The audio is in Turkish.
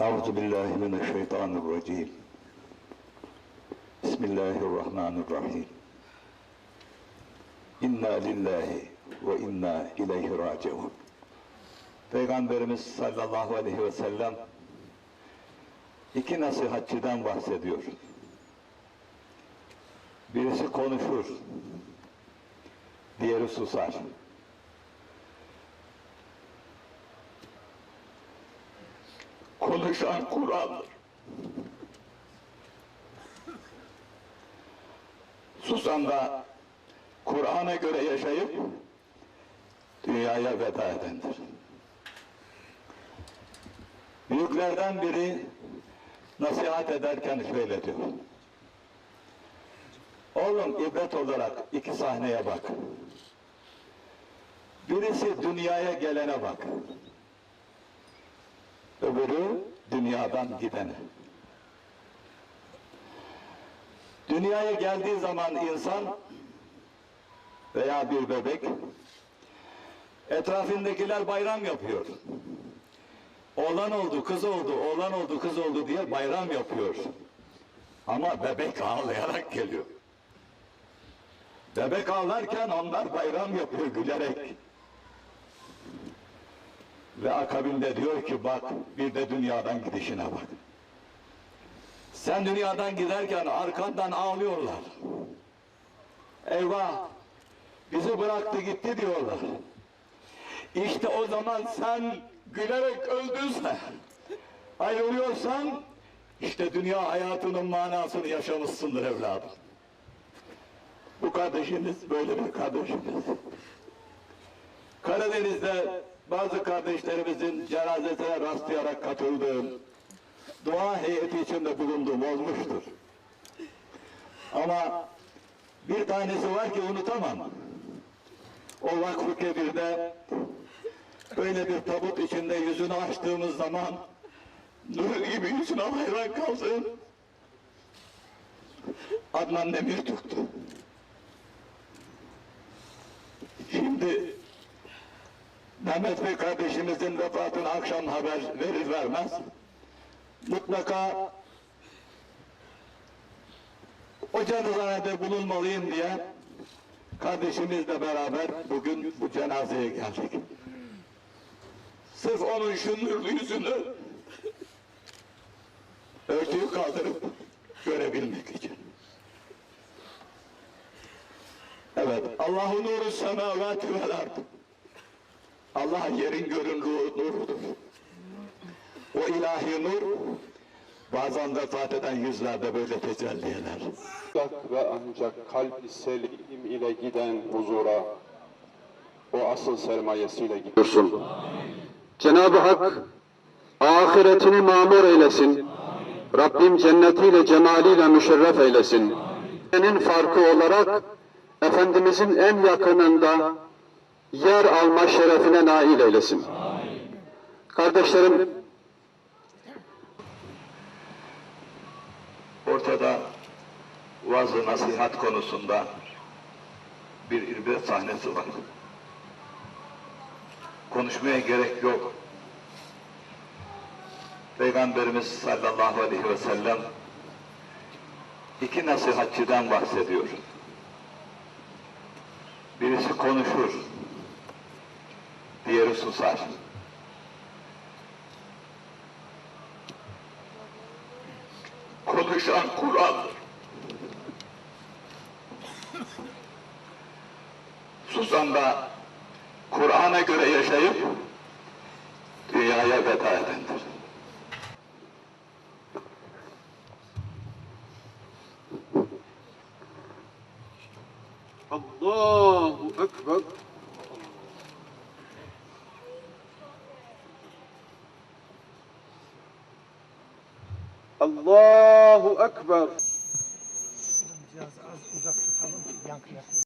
Euzu billahi mineşşeytanirracim. Bismillahirrahmanirrahim. İnna lillahi ve inna ileyhi raciun. Peygamberimiz sallallahu aleyhi ve sellem iki nasihatçıdan bahsediyor. Birisi konuşur, diğeri susar. Konuşan Kur'an'dır. Susan da Kur'an'a göre yaşayıp dünyaya veda edendir. Büyüklerden biri nasihat ederken şöyle diyor. Oğlum ibret olarak iki sahneye bak. Birisi dünyaya gelene bak. Öbürü dünyadan gidene. Dünyaya geldiği zaman insan veya bir bebek etrafındakiler bayram yapıyor. Oğlan oldu, kız oldu, oğlan oldu, kız oldu diye bayram yapıyor. Ama bebek ağlayarak geliyor. Bebek ağlarken onlar bayram yapıyor gülerek. Ve akabinde diyor ki bak bir de dünyadan gidişine bak. Sen dünyadan giderken arkandan ağlıyorlar. Eyvah bizi bıraktı gitti diyorlar. İşte o zaman sen gülerek öldünse, ayrılıyorsan işte dünya hayatının manasını yaşamışsındır evladım. Bu kardeşimiz böyle bir kardeşimiz. Karadeniz'de bazı kardeşlerimizin cenazesine rastlayarak katıldığım, dua heyeti içinde bulunduğum olmuştur. Ama bir tanesi var ki unutamam. O vakfı kebirde böyle bir tabut içinde yüzünü açtığımız zaman nur gibi yüzüne hayran kaldım. Adnan Demir. Şimdi Mehmet Bey kardeşimizin vefatını akşam haber verir vermez mutlaka o cenazede bulunmalıyım diye kardeşimizle beraber bugün bu cenazeye geldik. Sırf onun şu yüzünü örtüyü kaldırıp görebilmek için. Evet, Allahu nuru semavati vel ard. Allah yerin görünürlüğü nurudur. O ilahi nur bazen vefat eden yüzlerde böyle tecelli eder. Ancak ve ancak kalp selim ile giden huzura o asıl sermayesiyle gidiyorsun. Cenab-ı Hak ahiretini mamur eylesin. Rabbim cennetiyle cemaliyle müşerref eylesin. Senin farkı olarak Efendimizin en yakınında yer alma şerefine nail eylesin. Kardeşlerim, Ortada vaaz nasihat konusunda bir ibret sahnesi var. Konuşmaya gerek yok. Peygamberimiz sallallahu aleyhi ve sellem iki nasihatçiden bahsediyor. Birisi konuşur, diğeri susar. Konuşan Kur'an'dır. Susan da Kur'an'a göre yaşayıp dünyaya veda edendir. Allahu Ekber. Allahu Ekber. Biraz az uzak tutalım ki yankı yapmasın.